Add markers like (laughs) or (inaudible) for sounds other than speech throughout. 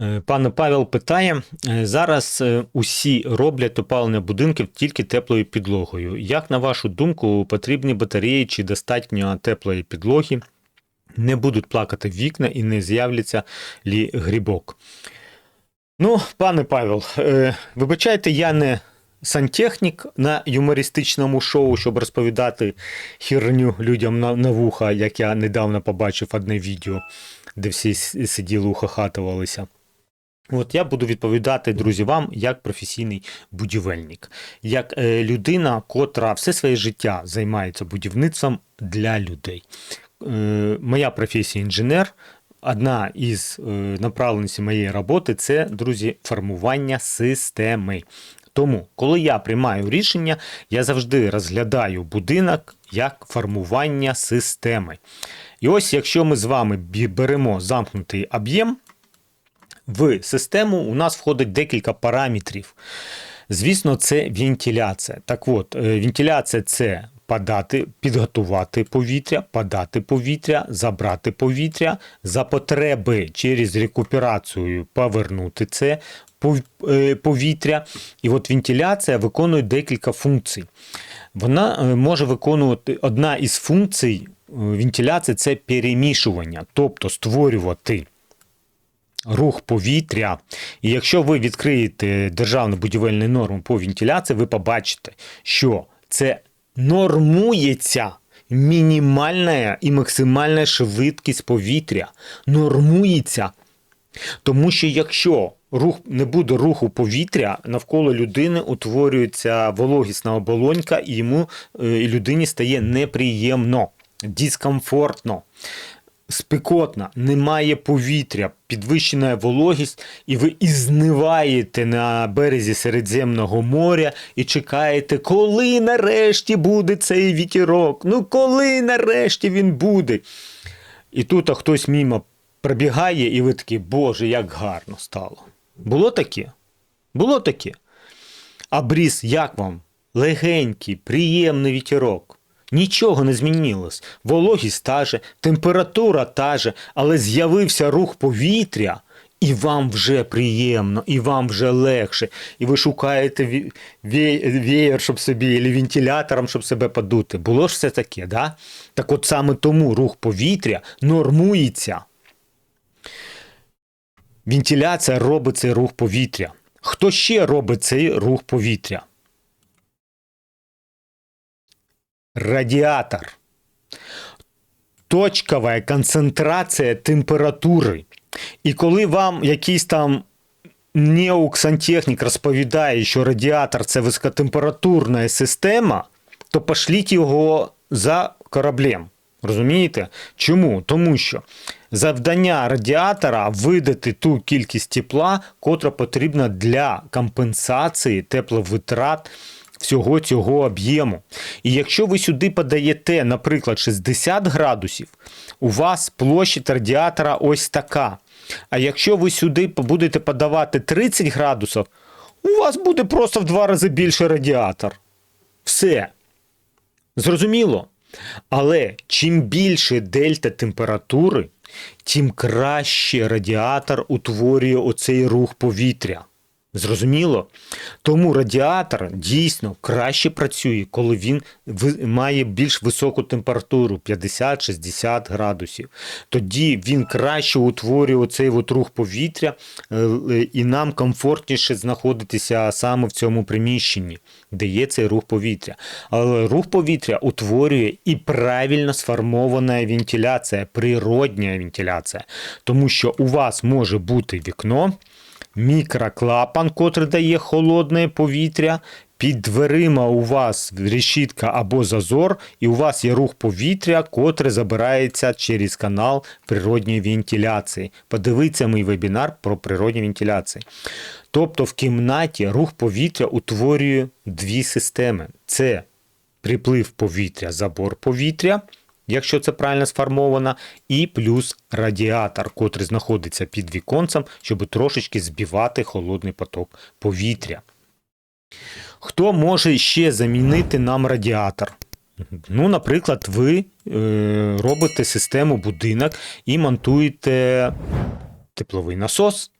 Е, Пане Павел питає: е, зараз е, усі роблять опалення будинків тільки теплою підлогою. Як на вашу думку, потрібні батареї чи достатньо теплої підлоги? Не будуть плакати вікна і не з'являться лі грибок. Ну, пане Павел, вибачайте, я не сантехнік на юмористичному шоу, щоб розповідати херню людям на, на вуха, як я недавно побачив одне відео, де всі сиділи, ухахатувалися. От я буду відповідати, друзі, вам як професійний будівельник, як е, людина, котра все своє життя займається будівництвом для людей. Е, моя професія інженер. Одна із е, направленостей моєї роботи це, друзі, формування системи. Тому, коли я приймаю рішення, я завжди розглядаю будинок як формування системи. І ось, якщо ми з вами беремо замкнутий об'єм, в систему у нас входить декілька параметрів. Звісно, це вентиляція. Так от, е, вентиляція це подати, підготувати повітря, подати повітря, забрати повітря, за потреби через рекуперацію повернути це е, повітря. І от вентиляція виконує декілька функцій. Вона е, може виконувати одна із функцій вентиляції це перемішування, тобто створювати рух повітря. І якщо ви відкриєте державну будівельну норму по вентиляції, ви побачите, що це нормується мінімальна і максимальна швидкість повітря. Нормується. Тому що якщо рух не буде руху повітря, навколо людини утворюється вологісна оболонька, і йому е, і людині стає неприємно, дискомфортно. Спекотно, немає повітря, підвищена вологість, і ви ізниваєте на березі Середземного моря і чекаєте, коли нарешті буде цей вітерок. Ну коли нарешті він буде. І тут а хтось мімо пробігає, і ви такі, Боже, як гарно стало. Було таке? Було таке. А бріз, як вам? Легенький, приємний вітерок. Нічого не змінилось. Вологість та же, температура та же, але з'явився рух повітря, і вам вже приємно, і вам вже легше. І ви шукаєте веєр, щоб собі, або вентилятором, щоб себе подути. Було ж все таке, да? Так от саме тому рух повітря нормується. Вентиляція робить цей рух повітря. Хто ще робить цей рух повітря? Радіатор. Точкова концентрація температури. І коли вам якийсь там неуксантехнік розповідає, що радіатор це високотемпературна система, то пошліть його за кораблем. Розумієте? Чому? Тому що завдання радіатора видати ту кількість тепла, котра потрібна для компенсації тепловитрат всього цього об'єму. І якщо ви сюди подаєте, наприклад, 60 градусів, у вас площадь радіатора ось така. А якщо ви сюди будете подавати 30 градусів, у вас буде просто в два рази більше радіатор. Все. Зрозуміло? Але чим більше дельта температури, тим краще радіатор утворює оцей рух повітря. Зрозуміло? Тому радіатор дійсно краще працює, коли він має більш високу температуру 50-60 градусів. Тоді він краще утворює оцей от рух повітря, е, е, і нам комфортніше знаходитися саме в цьому приміщенні, де є цей рух повітря. Але рух повітря утворює і правильно сформована вентиляція, природня вентиляція. Тому що у вас може бути вікно мікроклапан, котрий дає холодне повітря. Під дверима у вас решітка або зазор, і у вас є рух повітря, котре забирається через канал природньої вентиляції. Подивіться мій вебінар про природні вентиляції. Тобто в кімнаті рух повітря утворює дві системи: це приплив повітря, забор повітря, якщо це правильно сформовано, і плюс радіатор, котрий знаходиться під віконцем, щоб трошечки збивати холодний поток повітря. Хто може ще замінити нам радіатор? Ну, наприклад, ви е, робите систему будинок і монтуєте тепловий насос.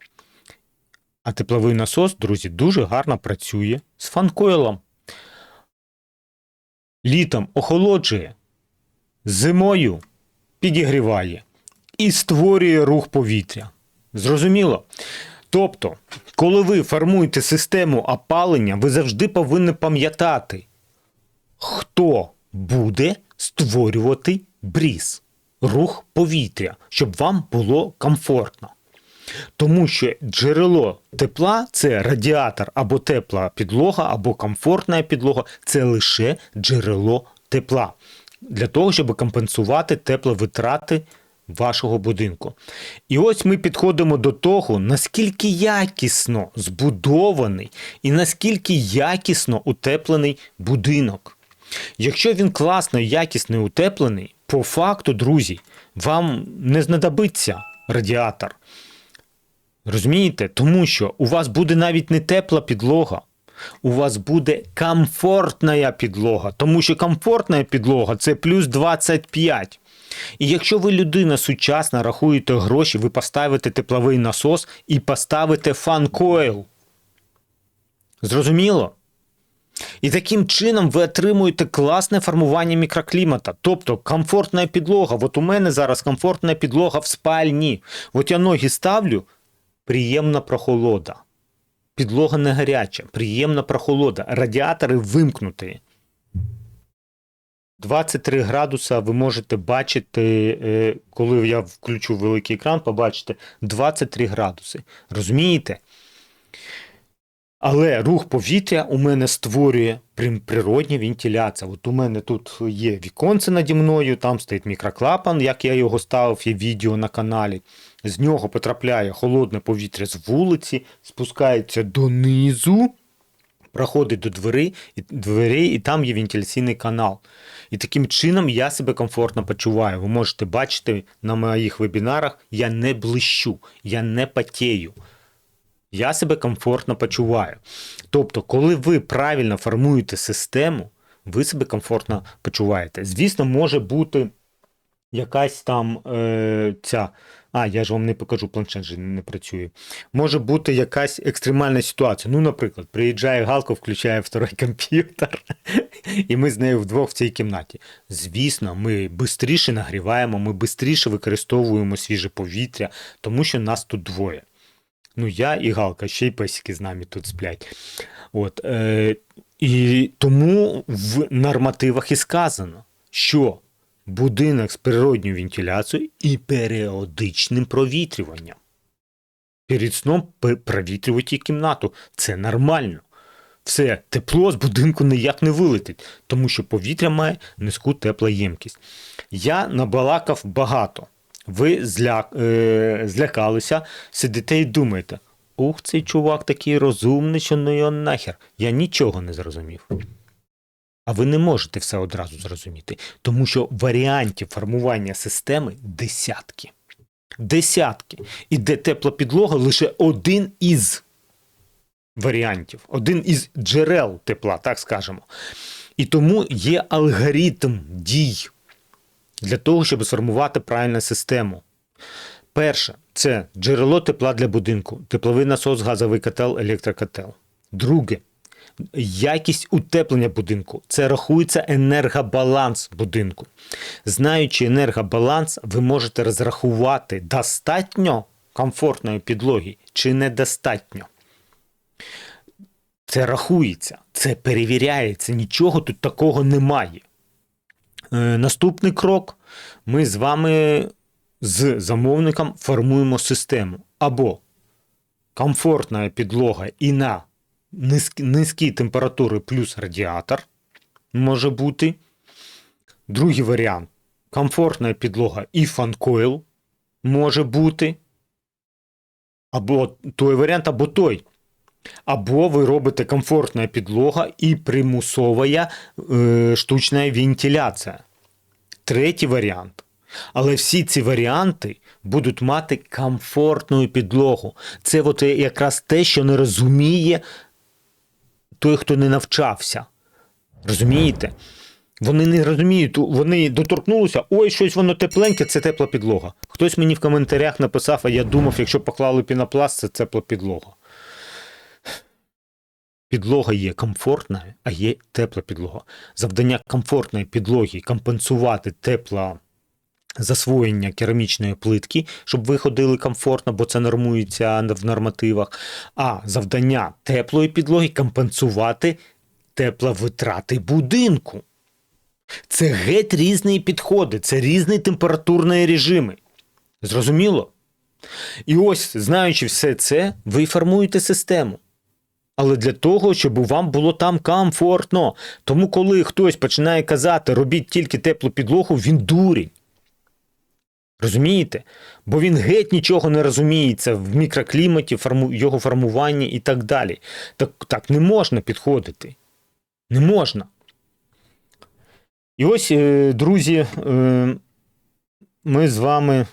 А тепловий насос, друзі, дуже гарно працює з фанкойлом. Літом охолоджує, зимою підігріває і створює рух повітря. Зрозуміло? Тобто, коли ви формуєте систему опалення, ви завжди повинні пам'ятати, хто буде створювати бріз, рух повітря, щоб вам було комфортно. Тому що джерело тепла це радіатор або тепла підлога, або комфортна підлога це лише джерело тепла для того, щоб компенсувати тепловитрати вашого будинку. І ось ми підходимо до того, наскільки якісно збудований і наскільки якісно утеплений будинок. Якщо він класно і якісно утеплений, по факту, друзі, вам не знадобиться радіатор. Розумієте? Тому що у вас буде навіть не тепла підлога, у вас буде комфортна підлога, тому що комфортна підлога це плюс 25. І якщо ви людина сучасна, рахуєте гроші, ви поставите тепловий насос і поставите фан-койл. Зрозуміло? І таким чином ви отримуєте класне формування мікроклімата, тобто комфортна підлога. От у мене зараз комфортна підлога в спальні. От я ноги ставлю, приємна прохолода. Підлога не гаряча, приємна прохолода. Радіатори вимкнуті. 23 градуса ви можете бачити, е, коли я включу великий екран, побачите 23 градуси. Розумієте? Але рух повітря у мене створює природня вентиляція. От у мене тут є віконце наді мною, там стоїть мікроклапан, як я його ставив, є відео на каналі. З нього потрапляє холодне повітря з вулиці, спускається донизу, проходить до двері, і, дверей, і там є вентиляційний канал. І таким чином я себе комфортно почуваю. Ви можете бачити на моїх вебінарах, я не блищу, я не потею. Я себе комфортно почуваю. Тобто, коли ви правильно формуєте систему, ви себе комфортно почуваєте. Звісно, може бути якась там е, ця. А, я ж вам не покажу, планшет же не працює. Може бути якась екстремальна ситуація. Ну, наприклад, приїжджає Галка, включає второй комп'ютер, (laughs) і ми з нею вдвох в цій кімнаті. Звісно, ми швидше нагріваємо, ми швидше використовуємо свіже повітря, тому що нас тут двоє. Ну, я і Галка, ще й песики з нами тут сплять. От, е, і тому в нормативах і сказано, що будинок з природньою вентиляцією і періодичним провітрюванням. Перед сном провітрювати кімнату. Це нормально. Все, тепло з будинку ніяк не вилетить, тому що повітря має низьку теплоємкість. Я набалакав багато. Ви зля... е... злякалися, сидите і думаєте: ух, цей чувак такий розумний, що ну його нахер. Я нічого не зрозумів. А ви не можете все одразу зрозуміти, тому що варіантів формування системи десятки. Десятки. І де тепла підлога лише один із варіантів, один із джерел тепла, так скажемо. І тому є алгоритм дій для того, щоб сформувати правильну систему. Перше це джерело тепла для будинку, тепловий насос, газовий котел, електрокотел. Друге якість утеплення будинку. Це рахується енергобаланс будинку. Знаючи енергобаланс, ви можете розрахувати достатньо комфортної підлоги чи недостатньо. Це рахується, це перевіряється, нічого тут такого немає. Е, Наступний крок: ми з вами з замовником формуємо систему. Або комфортна підлога і на низькі, низькі температури плюс радіатор може бути. Другий варіант комфортна підлога і фанкойл може бути. Або той варіант, або той. Або ви робите комфортна підлога і примусова е, штучна вентиляція. Третій варіант. Але всі ці варіанти будуть мати комфортну підлогу. Це от якраз те, що не розуміє той, хто не навчався. Розумієте? Вони не розуміють, вони доторкнулися, ой, щось воно тепленьке, це тепла підлога. Хтось мені в коментарях написав, а я думав, якщо поклали пінопласт, це тепла підлога. Підлога є комфортна, а є тепла підлога. Завдання комфортної підлоги компенсувати тепло засвоєння керамічної плитки, щоб ви ходили комфортно, бо це нормується в нормативах. А завдання теплої підлоги компенсувати тепловитрати будинку. Це геть різні підходи, це різні температурні режими. Зрозуміло? І ось, знаючи все це, ви формуєте систему. Але для того, щоб вам було там комфортно. Тому, коли хтось починає казати, робіть тільки теплу підлогу, він дурень. Розумієте? Бо він геть нічого не розуміється в мікрокліматі, його формуванні і так далі. Так, так не можна підходити. Не можна. І ось, е, друзі, е, ми з вами.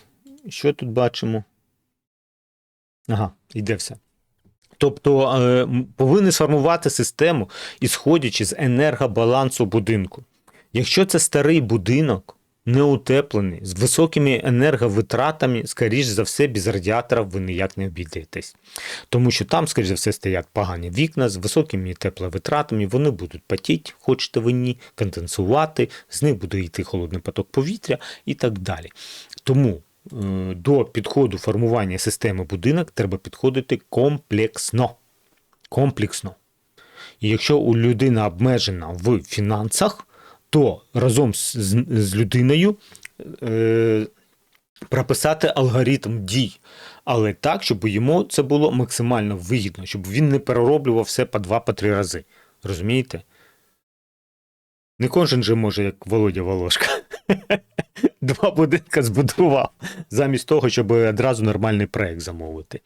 Що тут бачимо? Ага, йде все. Тобто е, повинні сформувати систему, ісходячи з енергобалансу будинку. Якщо це старий будинок, неутеплений, з високими енерговитратами, скоріш за все, без радіатора ви ніяк не обійдетесь. Тому що там, скоріш за все, стоять погані вікна з високими тепловитратами, вони будуть потіти, хочете ви ні, конденсувати, з них буде йти холодний поток повітря і так далі. Тому до підходу формування системи будинок треба підходити комплексно. Комплексно. І якщо у людина обмежена в фінансах, то разом з, з, з людиною е, прописати алгоритм дій, але так, щоб йому це було максимально вигідно, щоб він не перероблював все по два-по три рази. Розумієте? Не кожен же може, як Володя Волошка. Два будинка збудував, замість того, щоб одразу нормальний проект замовити.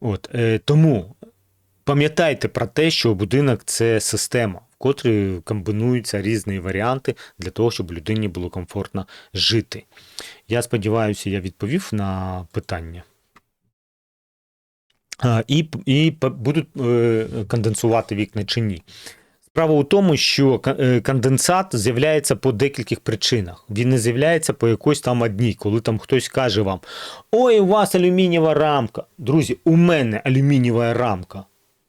От, е, тому пам'ятайте про те, що будинок це система, в котрій комбінуються різні варіанти для того, щоб людині було комфортно жити. Я сподіваюся, я відповів на питання. І, і будуть е, конденсувати вікна чи ні. Справа у тому, що е, конденсат з'являється по декількох причинах. Він не з'являється по якось там одній, коли там хтось каже вам: Ой, у вас алюмінієва рамка. Друзі, у мене алюмінієва рамка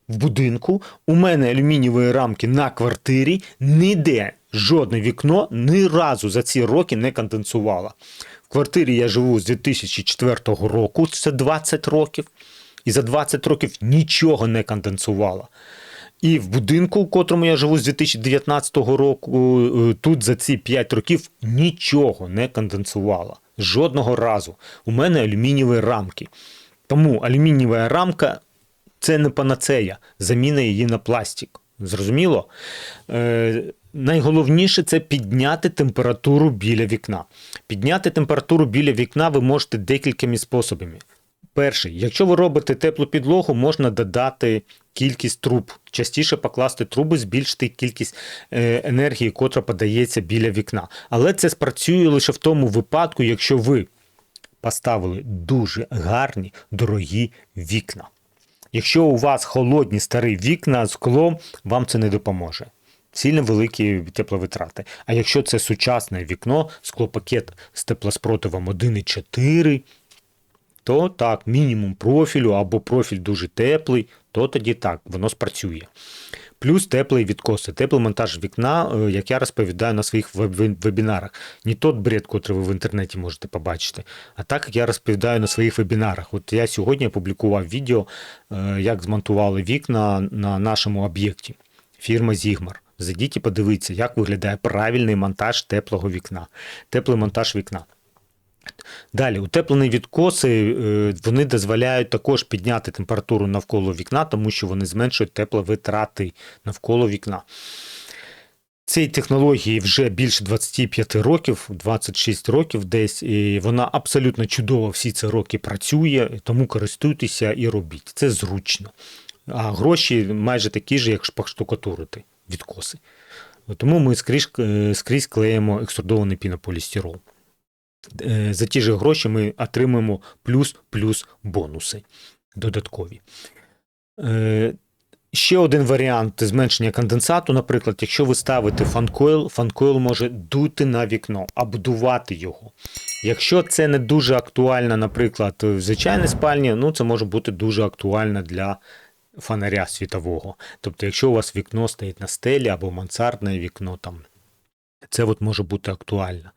в будинку, у мене алюмінієвої рамки на квартирі, ніде жодне вікно ні разу за ці роки не конденсувало. В квартирі я живу з 2004 року, це 20 років, і за 20 років нічого не конденсувало. І в будинку, в котрому я живу з 2019 року, е, тут за ці 5 років нічого не конденсувало. Жодного разу. У мене алюмінієві рамки. Тому алюмінієва рамка це не панацея, заміна її на пластик. Зрозуміло? Е, найголовніше це підняти температуру біля вікна. Підняти температуру біля вікна ви можете декількома способами. Перший, якщо ви робите теплу підлогу, можна додати кількість труб. Частіше покласти труби, збільшити кількість е, енергії, котра подається біля вікна. Але це спрацює лише в тому випадку, якщо ви поставили дуже гарні, дорогі вікна. Якщо у вас холодні старі вікна, скло, вам це не допоможе. Сильно великі тепловитрати. А якщо це сучасне вікно, склопакет з теплоспротивом 1,4, то так, мінімум профілю або профіль дуже теплий, то тоді так, воно спрацює. Плюс теплий відкоси, теплий монтаж вікна, е, як я розповідаю на своїх вебінарах. Не тот бред, котрий ви в інтернеті можете побачити, а так як я розповідаю на своїх вебінарах. От я сьогодні опублікував відео, е, як змонтували вікна на нашому об'єкті. Фірма Зігмар. Зайдіть і подивіться, як виглядає правильний монтаж теплого вікна. Теплий монтаж вікна. Далі, утеплені відкоси е, вони дозволяють також підняти температуру навколо вікна, тому що вони зменшують тепловитрати навколо вікна. Цій технології вже більше 25 років, 26 років десь, і вона абсолютно чудово всі ці роки працює, тому користуйтеся і робіть. Це зручно. А гроші майже такі ж, як поштукатурити відкоси. Тому ми скрізь, е, скрізь клеїмо екструдований пінополістирол. Е, За ті ж гроші ми отримаємо плюс-плюс бонуси додаткові. Е, Ще один варіант зменшення конденсату, наприклад, якщо ви ставите фанкойл, фанкойл може дути на вікно, обдувати його. Якщо це не дуже актуально, наприклад, в звичайній спальні, ну це може бути дуже актуально для фонаря світового. Тобто, якщо у вас вікно стоїть на стелі або мансардне вікно там. Це от може бути актуально.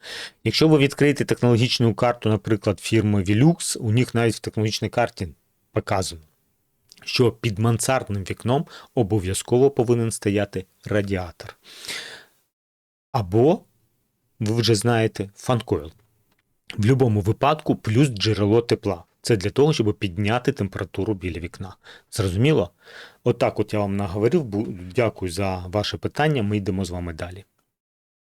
Якщо ви відкриєте технологічну карту, наприклад, фірми Velux, у них навіть в технологічній карті показано, що під мансардним вікном обов'язково повинен стояти радіатор. Або, ви вже знаєте, фанкойл. В будь-якому випадку плюс джерело тепла. Це для того, щоб підняти температуру біля вікна. Зрозуміло? Отак от я вам наговорив. Дякую за ваше питання. Ми йдемо з вами далі.